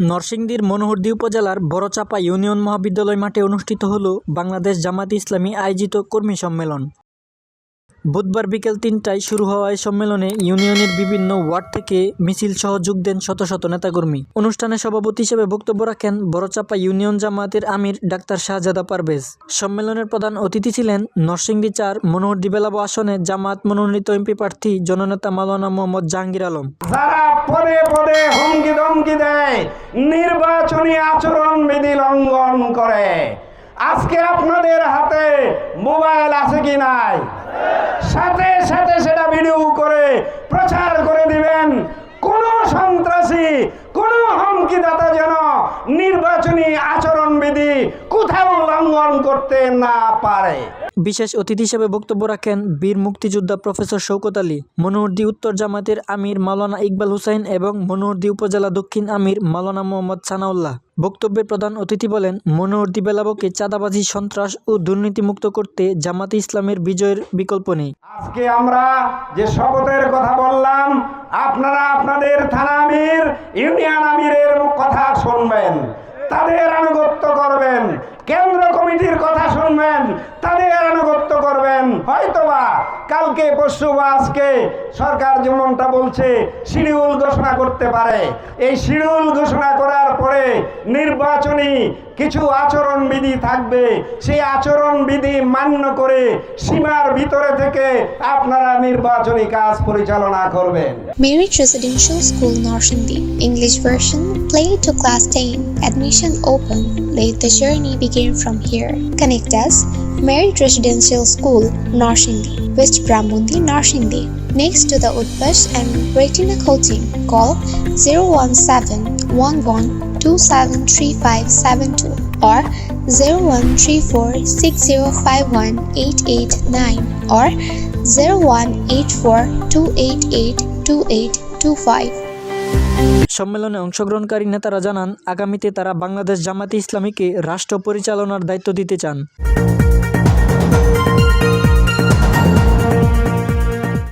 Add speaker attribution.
Speaker 1: নরসিংদীর মনোহরদী উপজেলার বড়চাপা ইউনিয়ন মহাবিদ্যালয় মাঠে অনুষ্ঠিত হল বাংলাদেশ জামাত ইসলামী আয়োজিত কর্মী সম্মেলন। বুধবার বিকেল তিনটায় শুরু হওয়া এই সম্মেলনে ইউনিয়নের বিভিন্ন ওয়ার্ড থেকে মিছিল সহ যোগ দেন শত শত নেতাকর্মী। অনুষ্ঠানে সভাপতি হিসেবে বক্তব্য রাখেন বড়চাপা ইউনিয়ন জামায়াতের আমির ডাক্তার শাহজাদা পারভেজ। সম্মেলনের প্রধান অতিথি ছিলেন নরসিংদী চার মনোহরদী বেলাবো আসনে জামায়াত মনোনীত এমপি প্রার্থী জননেতা মাওলানা মোহাম্মদ জাহাঙ্গীর আলম।
Speaker 2: যারা হুমকি দেয়, নির্বাচনী আচরণ বিধি লঙ্ঘন করে। আজকে আপনাদের হাতে মোবাইল আছে কি নাই? সাথে সাথে সেটা ভিডিও করে প্রচার করে দিবেন। কোন সন্ত্রাসী, কোন হুমকিদাতা যেন নির্বাচনী আচরণ বিধি কোথাও লঙ্ঘন করতে না পারে।
Speaker 1: বিশেষ অতিথি হিসেবে বক্তব্য রাখেন বীর মুক্তিযোদ্ধা প্রফেসর শৌকত আলী, মনোহরদী উত্তর জামাতের আমির মাওলানা ইকবাল হুসাইন এবং মনোহরদী উপজেলা দক্ষিণ আমির মাওলানা মোহাম্মদ সানাউল্লাহ। বক্তব্যে প্রধান অতিথি বলেন, মনোহরদী বেলাবকে চাঁদাবাজি, সন্ত্রাস ও দুর্নীতিমুক্ত করতে জামাতে ইসলামের বিজয়ের বিকল্প নেই।
Speaker 2: আজকে আমরা যে শপথের কথা বললাম, আপনারা আপনাদের থানা আমির, ইউনিয়ন আমিরের কথা শুনবেন, তাদের আনুগত্য করবেন, কেন্দ্র কমিটির কথা শুনবেন, তাদের আনুগত্য করবেন। হয়তোবা কালকে, পরশু বা আজকে সরকার যেমনটা বলছে, শিডিউল ঘোষণা করতে পারে। এই শিডিউল ঘোষণা করার পরে নির্বাচনী কিছু আচরণ বিধি থাকবে সেই আচরণ বিধি মান্য করে সীমার ভিতরে থেকে আপনারা নির্বাচনী কাজ পরিচালনা করবেন
Speaker 3: Merit Residential School Norshindi English version Play to Class 10 Admission open Let the journey begin from here Connect us Merit Residential School Norshindi West Bramundi Norshindi Next to the Utpash and Retina Coaching Call 017 11 273572 or 0134 6051 889 or 0184 288 2825.
Speaker 1: সম্মেলনে অংশগ্রহণকারী নেতারা জানান, আগামীতে তারা বাংলাদেশ জামাতে ইসলামীকে রাষ্ট্র পরিচালনার দায়িত্ব দিতে চান